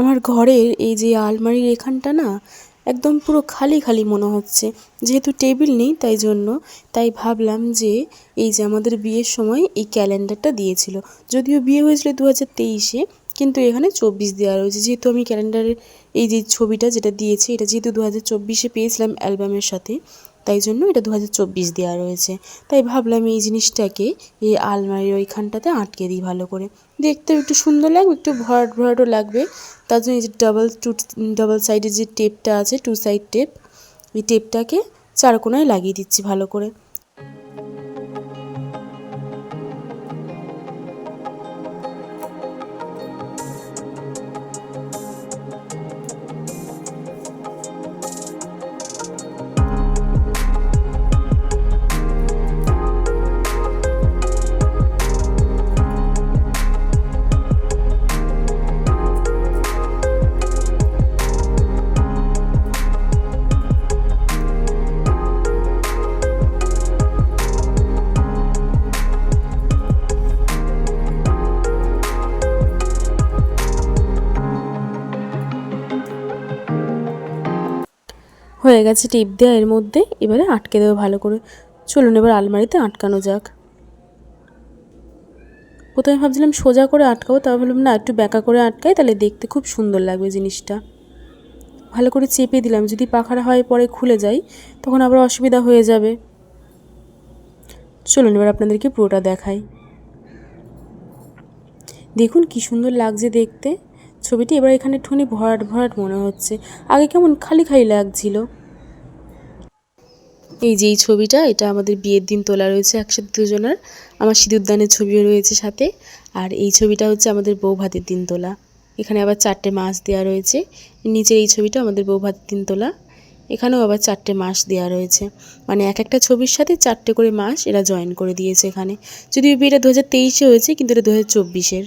আমার ঘরের এই যে আলমারির এখানটা না, একদম পুরো খালি খালি মনে হচ্ছে। যেহেতু টেবিল নেই, তাই জন্য তাই ভাবলাম যে এই যে আমাদের বিয়ের সময় এই ক্যালেন্ডারটা দিয়েছিল। যদিও বিয়ে হয়েছিল দু হাজার তেইশে, কিন্তু এখানে চব্বিশ দেওয়া রয়েছে। যেহেতু আমি ক্যালেন্ডারের এই যে ছবিটা যেটা দিয়েছে, এটা যেহেতু দু হাজার চব্বিশে পেয়েছিলাম অ্যালবামের সাথে তাই জন্য এটা দু হাজার চব্বিশ দেওয়া রয়েছে। তাই ভাবলাম এই জিনিসটাকে এই আলমারির ওইখানটাতে আটকে দিই ভালো করে। দেখতে একটু সুন্দর লাগবে, একটু ভরাট ভরাটও লাগবে। তার জন্য এই যে ডাবল টু ডাবল সাইডের যে টেপটা আছে টু সাইড টেপ এই টেপটাকে চারকোনায় লাগিয়ে দিচ্ছি ভালো করে। হয়ে গেছে টিপ দেওয়া এর মধ্যে। এবারে আটকে দেবো ভালো করে। চলুন এবার আলমারিতে আটকানো যাক। প্রথমে ভাবছিলাম সোজা করে আটকাবো তারপর ভাবলাম না, একটু ব্যাকা করে আটকাই, তাহলে দেখতে খুব সুন্দর লাগবে জিনিসটা। ভালো করে চেপে দিলাম, যদি পাখারা হয় পরে খুলে যায় তখন আবার অসুবিধা হয়ে যাবে। চলুন এবার আপনাদেরকে পুরোটা দেখাই। দেখুন কি সুন্দর লাগছে দেখতে। ছবিটি এবার এখানে একটুখানি ভরাট ভরাট মনে হচ্ছে। আগে কেমন খালি খালি লাগছিল। এই যে এই ছবিটা, এটা আমাদের বিয়ের দিন তোলা রয়েছে একসাথে দুজনের। আমার সিঁদুরদানের ছবিও রয়েছে সাথে। আর এই ছবিটা হচ্ছে আমাদের বউ ভাতের দিন তোলা। এখানে আবার চারটে মাছ দেওয়া রয়েছে। নিচের এই ছবিটা আমাদের বউ ভাতের দিন তোলা। এখানেও আবার চারটে মাস দেওয়া রয়েছে। মানে এক একটা ছবির সাথে চারটে করে মাস এরা জয়েন করে দিয়েছে এখানে। যদিও বিয়েটা দু হাজার তেইশে হয়েছে, কিন্তু এটা দু হাজার চব্বিশের।